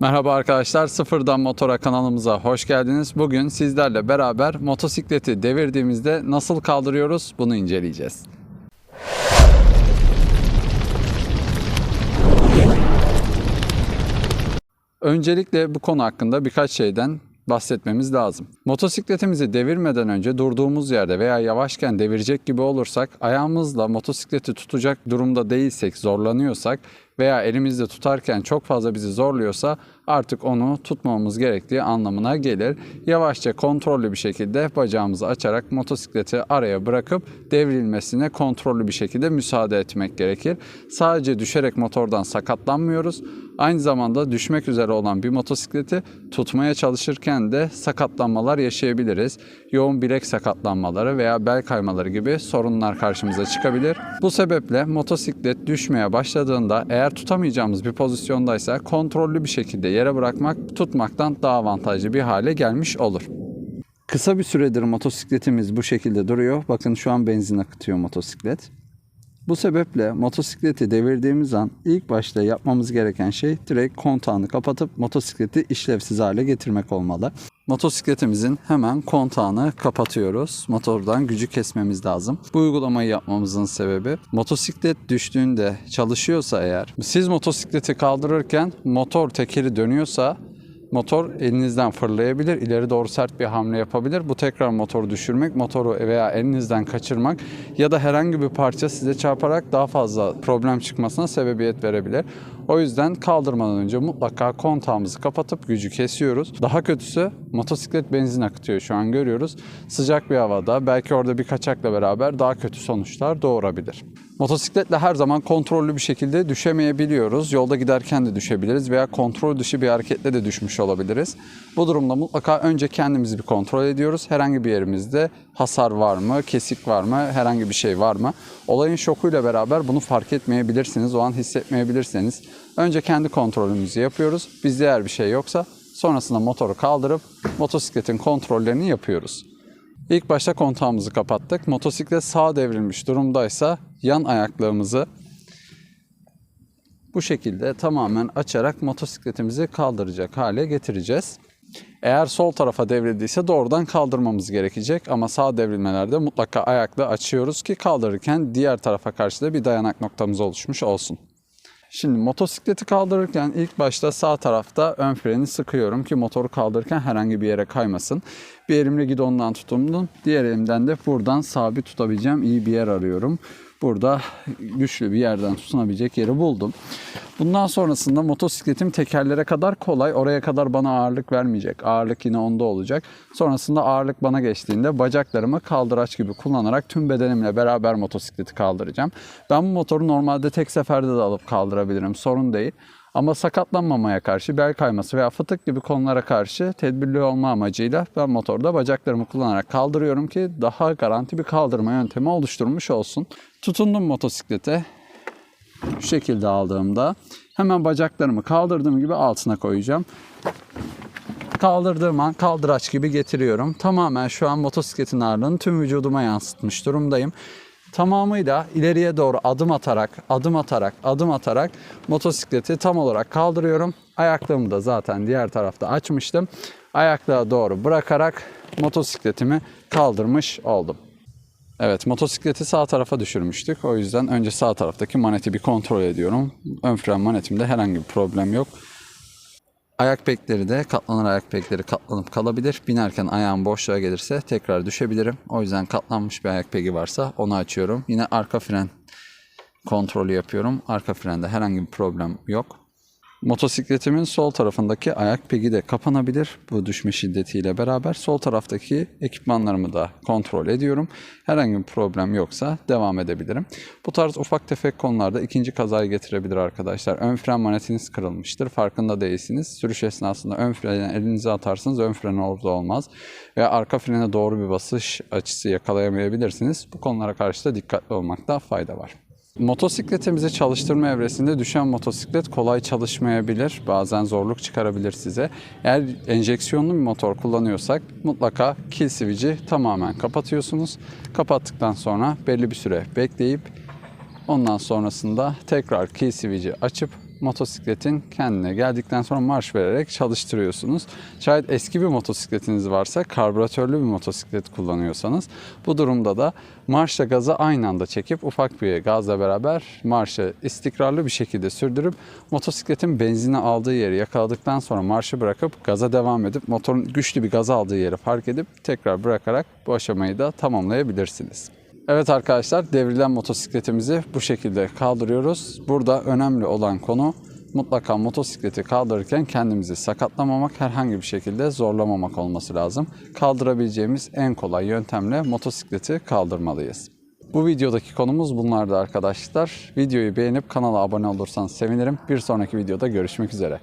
Merhaba arkadaşlar, Sıfırdan Motora kanalımıza hoş geldiniz. Bugün sizlerle beraber motosikleti devirdiğimizde nasıl kaldırıyoruz bunu inceleyeceğiz. Öncelikle bu konu hakkında birkaç şeyden bahsetmemiz lazım. Motosikletimizi devirmeden önce durduğumuz yerde veya yavaşken devirecek gibi olursak ayağımızla motosikleti tutacak durumda değilsek, zorlanıyorsak veya elimizde tutarken çok fazla bizi zorluyorsa artık onu tutmamamız gerektiği anlamına gelir. Yavaşça kontrollü bir şekilde bacağımızı açarak motosikleti araya bırakıp devrilmesine kontrollü bir şekilde müsaade etmek gerekir. Sadece düşerek motordan sakatlanmıyoruz. Aynı zamanda düşmek üzere olan bir motosikleti tutmaya çalışırken de sakatlanmalar yaşayabiliriz. Yoğun bilek sakatlanmaları veya bel kaymaları gibi sorunlar karşımıza çıkabilir. Bu sebeple motosiklet düşmeye başladığında eğer tutamayacağımız bir pozisyondaysa kontrollü bir şekilde yere bırakmak tutmaktan daha avantajlı bir hale gelmiş olur. Kısa bir süredir motosikletimiz bu şekilde duruyor. Bakın şu an benzin akıtıyor motosiklet. Bu sebeple motosikleti devirdiğimiz an ilk başta yapmamız gereken şey direkt kontağını kapatıp motosikleti işlevsiz hale getirmek olmalı. Motosikletimizin hemen kontağını kapatıyoruz. Motordan gücü kesmemiz lazım. Bu uygulamayı yapmamızın sebebi motosiklet düştüğünde çalışıyorsa eğer siz motosikleti kaldırırken motor tekeri dönüyorsa motor elinizden fırlayabilir, ileri doğru sert bir hamle yapabilir. Bu tekrar motoru düşürmek, motoru veya elinizden kaçırmak ya da herhangi bir parça size çarparak daha fazla problem çıkmasına sebebiyet verebilir. O yüzden kaldırmadan önce mutlaka kontağımızı kapatıp gücü kesiyoruz. Daha kötüsü motosiklet benzin akıtıyor şu an görüyoruz. Sıcak bir havada belki orada bir kaçakla beraber daha kötü sonuçlar doğurabilir. Motosikletle her zaman kontrollü bir şekilde düşemeyebiliyoruz. Yolda giderken de düşebiliriz veya kontrol dışı bir hareketle de düşmüş olabiliriz. Bu durumda mutlaka önce kendimizi bir kontrol ediyoruz. Herhangi bir yerimizde hasar var mı, kesik var mı, herhangi bir şey var mı? Olayın şokuyla beraber bunu fark etmeyebilirsiniz, o an hissetmeyebilirsiniz. Önce kendi kontrolümüzü yapıyoruz. Bizde eğer bir şey yoksa sonrasında motoru kaldırıp motosikletin kontrollerini yapıyoruz. İlk başta kontağımızı kapattık. Motosiklet sağa devrilmiş durumdaysa yan ayaklığımızı bu şekilde tamamen açarak motosikletimizi kaldıracak hale getireceğiz. Eğer sol tarafa devrildiyse doğrudan kaldırmamız gerekecek ama sağ devrilmelerde mutlaka ayakla açıyoruz ki kaldırırken diğer tarafa karşı da bir dayanak noktamız oluşmuş olsun. Şimdi motosikleti kaldırırken ilk başta sağ tarafta ön freni sıkıyorum ki motoru kaldırırken herhangi bir yere kaymasın. Bir elimle gidondan tutundum. Diğer elimden de buradan sabit tutabileceğim iyi bir yer arıyorum. Burada güçlü bir yerden tutunabilecek yeri buldum. Bundan sonrasında motosikletim tekerlere kadar kolay. Oraya kadar bana ağırlık vermeyecek. Ağırlık yine onda olacak. Sonrasında ağırlık bana geçtiğinde bacaklarımı kaldıraç gibi kullanarak tüm bedenimle beraber motosikleti kaldıracağım. Ben bu motoru normalde tek seferde de alıp kaldırabilirim. Sorun değil. Ama sakatlanmamaya karşı bel kayması veya fıtık gibi konulara karşı tedbirli olma amacıyla ben motorda bacaklarımı kullanarak kaldırıyorum ki daha garanti bir kaldırma yöntemi oluşturmuş olsun. Tutundum motosiklete. Şu şekilde aldığımda hemen bacaklarımı kaldırdığım gibi altına koyacağım. Kaldırdığım an kaldıraç gibi getiriyorum. Tamamen şu an motosikletin ağırlığını tüm vücuduma yansıtmış durumdayım tamamıyla ileriye doğru adım atarak, adım atarak, adım atarak motosikleti tam olarak kaldırıyorum. Ayaklığımı da zaten diğer tarafta açmıştım. Ayaklığa doğru bırakarak motosikletimi kaldırmış oldum. Evet motosikleti sağ tarafa düşürmüştük. O yüzden önce sağ taraftaki maneti bir kontrol ediyorum. Ön fren manetimde herhangi bir problem yok. Ayak pekleri de katlanır ayak pekleri katlanıp kalabilir. Binerken ayağım boşluğa gelirse tekrar düşebilirim. O yüzden katlanmış bir ayak pegi varsa onu açıyorum. Yine arka fren kontrolü yapıyorum. Arka frende herhangi bir problem yok. Motosikletimin sol tarafındaki ayak pegi de kapanabilir bu düşme şiddetiyle beraber. Sol taraftaki ekipmanlarımı da kontrol ediyorum. Herhangi bir problem yoksa devam edebilirim. Bu tarz ufak tefek konularda ikinci kazayı getirebilir arkadaşlar. Ön fren manetiniz kırılmıştır. Farkında değilsiniz. Sürüş esnasında ön frene elinizi atarsınız ön fren orada olmaz. Veya arka frene doğru bir basış açısı yakalayamayabilirsiniz. Bu konulara karşı da dikkatli olmakta fayda var. Motosikletimizi çalıştırma evresinde düşen motosiklet kolay çalışmayabilir. Bazen zorluk çıkarabilir size. Eğer enjeksiyonlu bir motor kullanıyorsak mutlaka kill switch'i tamamen kapatıyorsunuz. Kapattıktan sonra belli bir süre bekleyip ondan sonrasında tekrar kill switch'i açıp motosikletin kendine geldikten sonra marş vererek çalıştırıyorsunuz. Şayet eski bir motosikletiniz varsa karbüratörlü bir motosiklet kullanıyorsanız bu durumda da marşla gazı aynı anda çekip ufak bir gazla beraber marşı istikrarlı bir şekilde sürdürüp motosikletin benzini aldığı yeri yakaladıktan sonra marşı bırakıp gaza devam edip motorun güçlü bir gaz aldığı yeri fark edip tekrar bırakarak bu aşamayı da tamamlayabilirsiniz. Evet arkadaşlar devrilen motosikletimizi bu şekilde kaldırıyoruz. Burada önemli olan konu mutlaka motosikleti kaldırırken kendimizi sakatlamamak, herhangi bir şekilde zorlamamak olması lazım. Kaldırabileceğimiz en kolay yöntemle motosikleti kaldırmalıyız. Bu videodaki konumuz bunlardı arkadaşlar. Videoyu beğenip kanala abone olursanız sevinirim. Bir sonraki videoda görüşmek üzere.